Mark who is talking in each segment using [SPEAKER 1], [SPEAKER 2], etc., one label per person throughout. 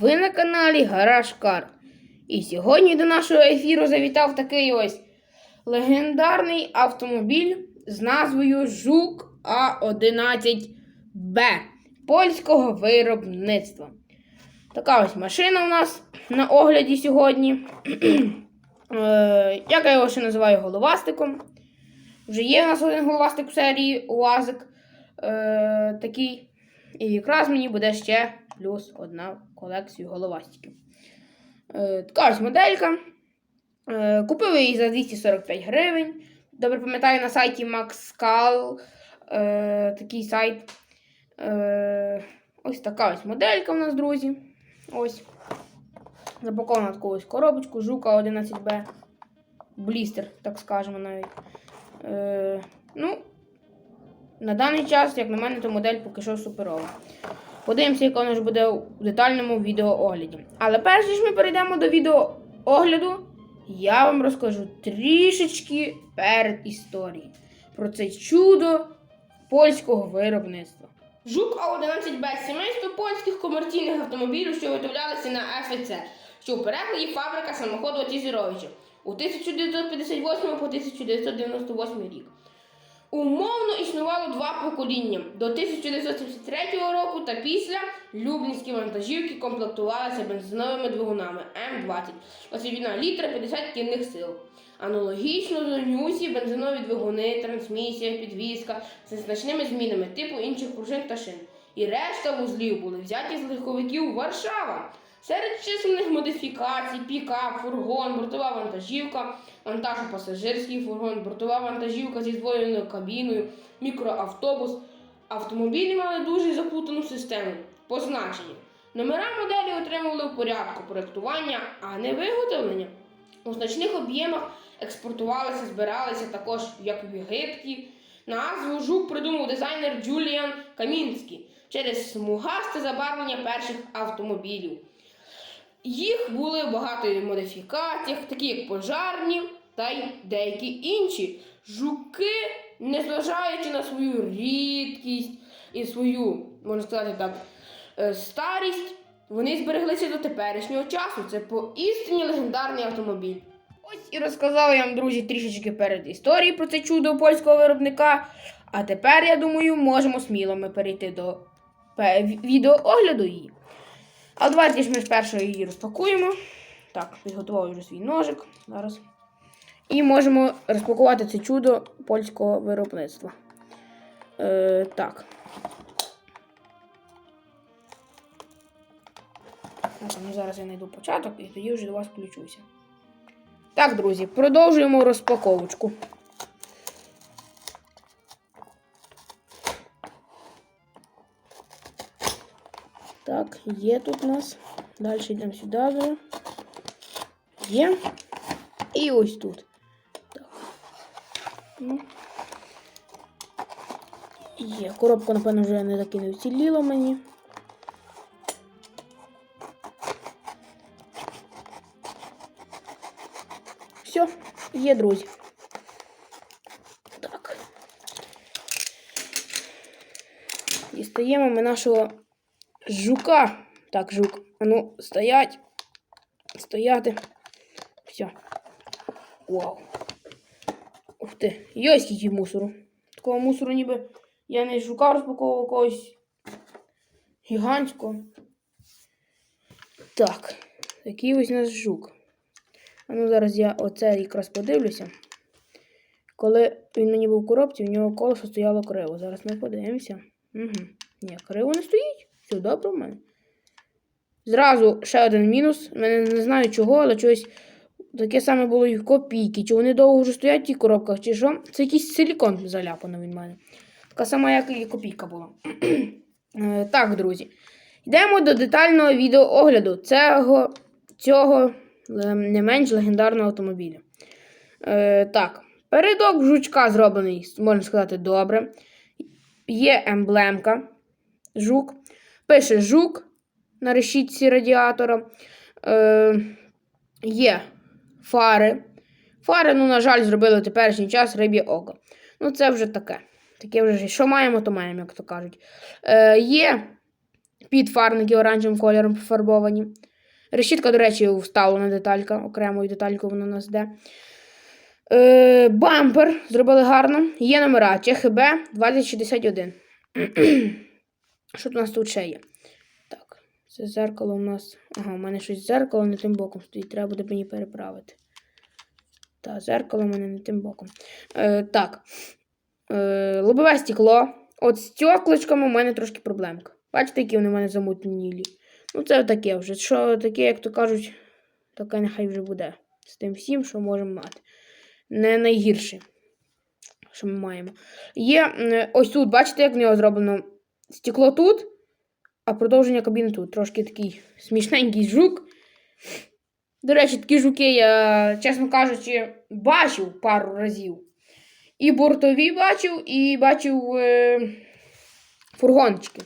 [SPEAKER 1] Ви на каналі Гараж Кар. І сьогодні до нашого ефіру завітав такий ось легендарний автомобіль з назвою Жук А11Б польського виробництва. Така ось машина у нас на огляді сьогодні. Е, Як я його ще називаю головастиком. Вже є у нас один головастик в серії УАЗик. Е, такий. І якраз мені буде ще плюс одна в колекцію головастиків. Е, така ось моделька. Е, купив її за 245 гривень. Добре пам'ятаю на сайті MaxCal. Е, такий сайт. Ось така ось моделька у нас, друзі. Ось. Запакована таку ось коробочку, жука 11Б. Блістер, так скажемо навіть. Ну, на даний час, як на мене, то модель поки що суперова. Подивимося, яка вона ж буде у детальному відеоогляді. Але перш ніж ми перейдемо до відеоогляду, я вам розкажу трішечки перед історії про це чудо польського виробництва. Жук А11Б сімейство польських комерційних автомобілів, що виготовлялися на ФЦ, що у перекладі фабрика самоходу Тізіровича у 1958 по 1998 рік. Умовно існувало два покоління. До 1973 року та після Люблінські вантажівки комплектувалися бензиновими двигунами М20, освіна літра 50 кінних сил. Аналогічно до Нюсі бензинові двигуни, трансмісія, підвізка з значними змінами типу інших пружин та шин. І решта вузлів були взяті з легковиків Варшава. Серед численних модифікацій, пікап, фургон, бортова вантажівка, вантажно-пасажирський фургон, бортова вантажівка зі здвоєною кабіною, мікроавтобус. Автомобілі мали дуже заплутану систему позначення. Номера моделі отримували в порядку проєктування, а не виготовлення. У значних об'ємах експортувалися, збиралися також як в Єгипті. Назву жук придумав дизайнер Джуліан Камінський через смугасте забарвлення перших автомобілів. Їх були багато модифікаціях, такі як пожарні та й деякі інші. Жуки, незважаючи на свою рідкість і свою, можна сказати так, е, старість, вони збереглися до теперішнього часу. Це поістині легендарний автомобіль. Ось і розказав я вам, друзі, трішечки перед історією про це чудо польського виробника. А тепер, я думаю, можемо сміло ми перейти до відеоогляду її. А давайте ж ми спершу її розпакуємо. Так, підготував вже свій ножик. Зараз. І можемо розпакувати це чудо польського виробництва. Е, так. Ну зараз я знайду початок і тоді вже до вас включуся. Так, друзі, продовжуємо розпаковочку. Є тут у нас. Далі йдемо сюди. Є. І ось тут. Так. Є. Коробка, напевно, вже не таки не вціліла мені. Все, є, друзі. Так. Дістаємо ми нашого жука. Так, жук. А ну, стоять. Стояти. Все. Вау. Ух ти. Йой, скільки мусору. Такого мусору ніби я не жука розпаковував когось гігантського. Так. Такий ось у нас жук. А ну зараз я оце якраз подивлюся. Коли він мені був в коробці, в нього колесо стояло криво. Зараз ми подивимося. Угу. Ні, криво не стоїть. Все добре в мене. Зразу ще один мінус. Мене не знаю чого, але чогось таке саме було і в копійки. Чи вони довго вже стоять в тих коробках, чи що. Це якийсь силікон заляпано від мене. Така сама, як і копійка була. Е, так, друзі. Йдемо до детального відеоогляду цього, цього е, не менш легендарного автомобіля. Е, так, передок жучка зроблений, можна сказати, добре. Є емблемка жук. Пише жук на решітці радіатора. Е, є фари. Фари, ну, на жаль, зробили теперішній час риб'є око. Ну, це вже таке. Таке вже, що маємо, то маємо, як то кажуть. Е, є Підфарники оранжевим кольором пофарбовані. Решітка, до речі, вставлена деталька, окремою деталькою вона у нас йде. Е, бампер зробили гарно. Є номера ЧХБ 2061. Що у нас тут ще є? Так, це зеркало у нас. Ага, у мене щось зеркало не тим боком стоїть. Треба буде мені переправити. Та, зеркало у мене не тим боком. Е, так. Е, лобове стекло. От з стекличками у мене трошки проблемка. Бачите, які вони в мене замутнілі. Ну, це таке вже. Що таке, як то кажуть, таке нехай вже буде. З тим всім, що можемо мати. Не найгірше, що ми маємо. Є ось тут, бачите, як в нього зроблено стекло тут, а продовження кабіни тут. Трошки такий смішненький жук. До речі, такі жуки я, чесно кажучи, бачив пару разів. І бортові бачив, і бачив е, фургончики.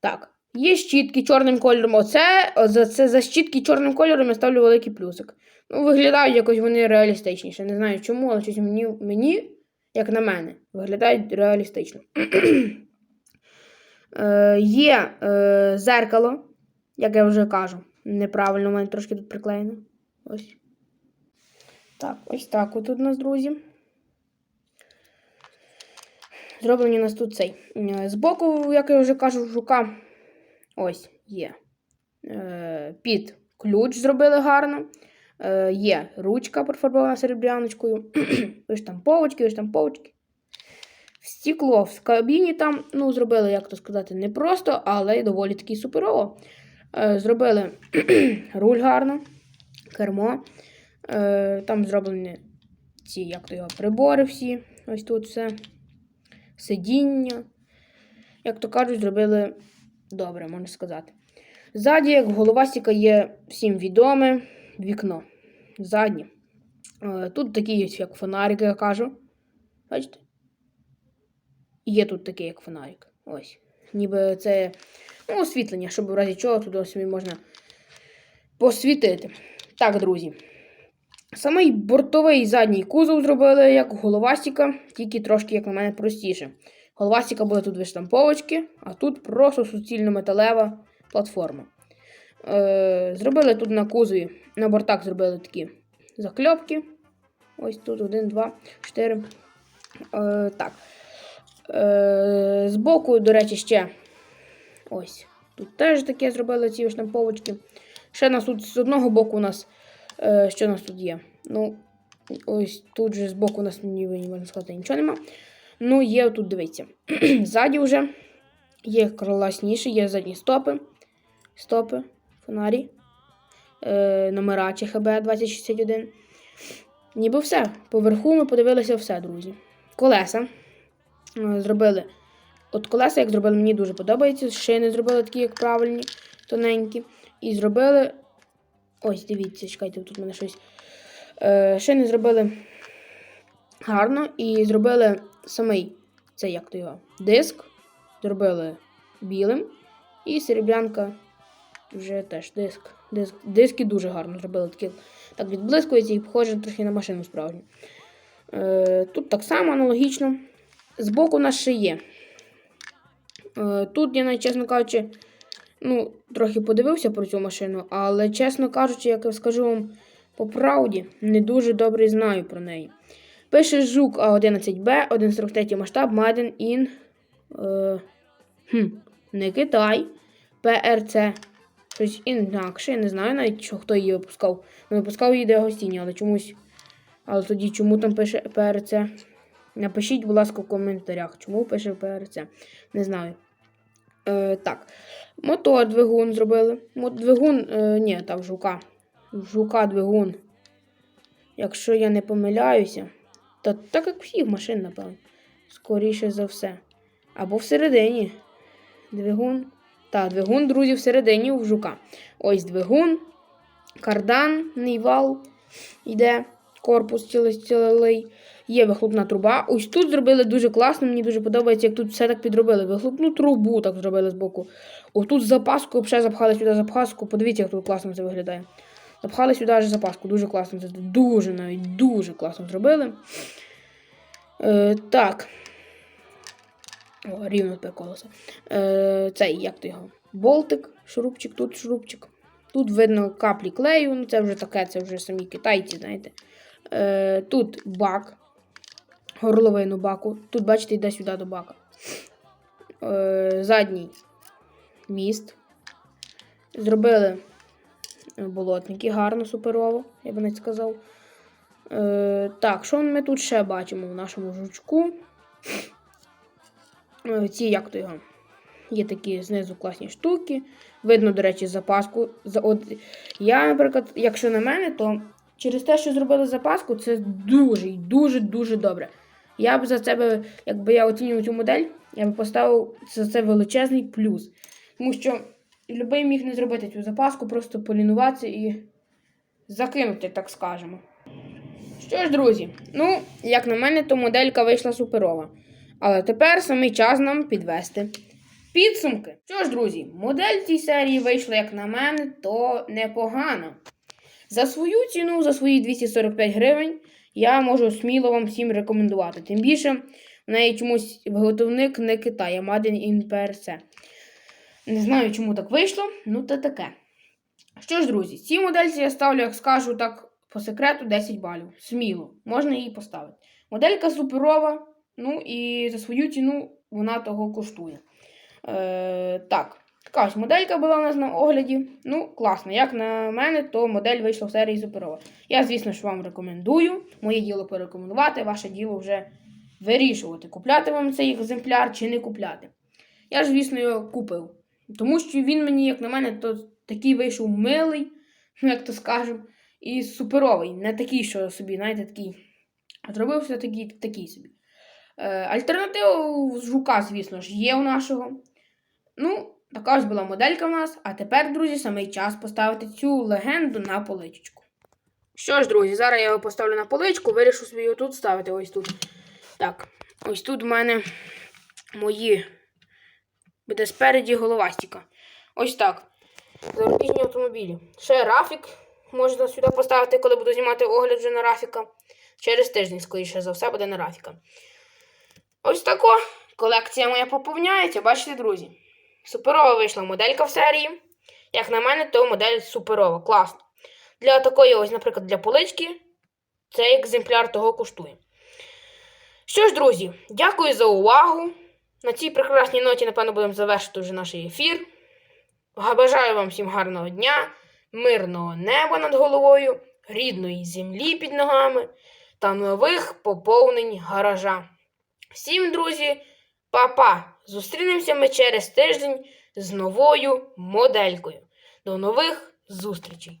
[SPEAKER 1] Так, є щітки чорним кольором. Оце за це за щітки чорним кольором я ставлю великий плюсик. Ну, виглядають якось вони реалістичніше. Не знаю чому, але щось мені, мені як на мене, виглядають реалістично. е, є е, зеркало, як я вже кажу. Неправильно, у мене трошки тут приклеєно. Ось. Так, ось так от у нас, друзі. Зроблені у нас тут цей. Е, Збоку, як я вже кажу, жука. Ось є. Е, під ключ зробили гарно. Е, є ручка профарбована серебряночкою. Виштамповочки, виштамповочки. Стекло в кабіні там, ну, зробили, як то сказати, не просто, але й доволі таки суперово. Е, зробили руль гарно, кермо. Е, там зроблені ці, як то його, прибори всі. Ось тут все. Сидіння. Як то кажуть, зробили добре, можна сказати. Ззаді, як головастіка, є всім відоме вікно. Заднє. Е, Тут такі є, як фонарик, я кажу. Бачите? Є тут такий, як фонарик. Ось. Ніби це ну, освітлення, щоб в разі чого туди собі можна посвітити. Так, друзі. Самий бортовий задній кузов зробили як головастіка, тільки трошки, як на мене, простіше. Головастіка буде тут виштамповочки, а тут просто суцільно-металева платформа. Е, зробили тут на кузові, на бортах зробили такі закльопки. Ось тут один, два, чотири. Е, так. Е, збоку, до речі, ще ось. Тут теж таке зробили ці штамповочки. Ще нас тут з одного боку у нас. Е, що у нас тут є? Ну, ось тут же збоку у нас ніби не можна сказати нічого нема. Ну, є тут, дивіться. Ззаді вже є класніше, є задні стопи. Стопи, фонарі. Е, номера ЧХБ 2061. Ніби все. Поверху ми подивилися все, друзі. Колеса. Е, Зробили. От колеса, як зробили, мені дуже подобається. Шини зробили такі, як правильні, тоненькі. І зробили. Ось, дивіться, чекайте, тут в мене щось. Е, шини зробили гарно і зробили самий це як то його, диск. Зробили білим. І серебрянка вже теж диск. диск. Диски дуже гарно зробили. Такі, так відблискується і похоже трохи на машину справжню. Е, тут так само аналогічно. Збоку у нас ще є. Е, тут я чесно кажучи, ну, трохи подивився про цю машину, але, чесно кажучи, як я скажу вам по правді, не дуже добре знаю про неї. Пише Жук А11Б, 143 масштаб, Made in е, хм, не Китай, ПРЦ. Щось інакше, я не знаю навіть, що, хто її випускав. Ну, випускав її Дегостіні, але чомусь. Але тоді чому там пише ПРЦ? Напишіть, будь ласка, в коментарях, чому пише ПРЦ. Не знаю. Е, так. Мотор двигун зробили. Двигун, е, ні, так, жука. Жука двигун. Якщо я не помиляюся. Та так як всіх машин, напевно. Скоріше за все. Або всередині. Двигун. Та, двигун, друзі, всередині у жука. Ось двигун, карданний вал йде, корпус цілий. Є вихлопна труба. Ось тут зробили дуже класно, мені дуже подобається, як тут все так підробили. Вихлопну трубу так зробили збоку. Ось тут запаску, взагалі запхали сюди запаску. Подивіться, як тут класно це виглядає. Запхали сюди аж запаску. Дуже класно. Це дуже навіть дуже класно зробили. Е, так. О, рівно тепер колесо. Е, цей, як то його? Болтик, шурупчик, тут шурупчик. Тут видно каплі клею, ну це вже таке, це вже самі китайці, знаєте. Е, тут бак, горловину баку. Тут, бачите, йде сюди до бака. Е, задній міст. Зробили болотники гарно, суперово, я би навіть сказав. Е, так, що ми тут ще бачимо в нашому жучку? Е, ці, як то його? Є такі знизу класні штуки. Видно, до речі, запаску. От, я, наприклад, якщо на мене, то через те, що зробили запаску, це дуже дуже-дуже добре. Я б за це, би, якби я оцінював цю модель, я б поставив за це величезний плюс. Тому що любий міг не зробити цю запаску, просто полінуватися і закинути, так скажемо. Що ж, друзі, ну, як на мене, то моделька вийшла суперова. Але тепер самий час нам підвести підсумки. Що ж, друзі, модель цій серії вийшла, як на мене, то непогано. За свою ціну, за свої 245 гривень, я можу сміло вам всім рекомендувати. Тим більше, в неї чомусь виготовник не Китай, а Made in PRC. Не знаю, чому так вийшло, ну то таке. Що ж, друзі, цій модельці я ставлю, як скажу так, по секрету 10 балів. Сміло, можна її поставити. Моделька суперова, ну і за свою ціну вона того коштує. Е, так, така ось моделька була у нас на огляді. Ну, класно. Як на мене, то модель вийшла в серії суперова. Я, звісно ж, вам рекомендую. Моє діло порекомендувати, ваше діло вже вирішувати, купляти вам цей екземпляр чи не купляти. Я ж, звісно, його купив. Тому що він мені, як на мене, то такий вийшов милий, ну як то скажемо, і суперовий. Не такий, що собі, знаєте, такий. Зробився такий, такий собі. Е, альтернатива з жука, звісно ж, є у нашого. Ну, така ось була моделька в нас. А тепер, друзі, самий час поставити цю легенду на поличку. Що ж, друзі, зараз я його поставлю на поличку, вирішу собі його тут ставити. Ось тут. Так, ось тут в мене мої. Буде спереді головастіка. Ось так. Зарубіжні автомобілі. Ще Рафік можна сюди поставити, коли буду знімати огляд вже на Рафіка. Через тиждень, скоріше за все, буде на Рафіка. Ось тако. Колекція моя поповняється, бачите, друзі. Суперова вийшла моделька в серії. Як на мене, то модель суперова, класна. Для такої, ось, наприклад, для полички, цей екземпляр того коштує. Що ж, друзі, дякую за увагу. На цій прекрасній ноті, напевно, будемо завершити вже наш ефір. Бажаю вам всім гарного дня, мирного неба над головою, рідної землі під ногами та нових поповнень гаража. Всім, друзі, па-па! Зустрінемося ми через тиждень з новою моделькою. До нових зустрічей!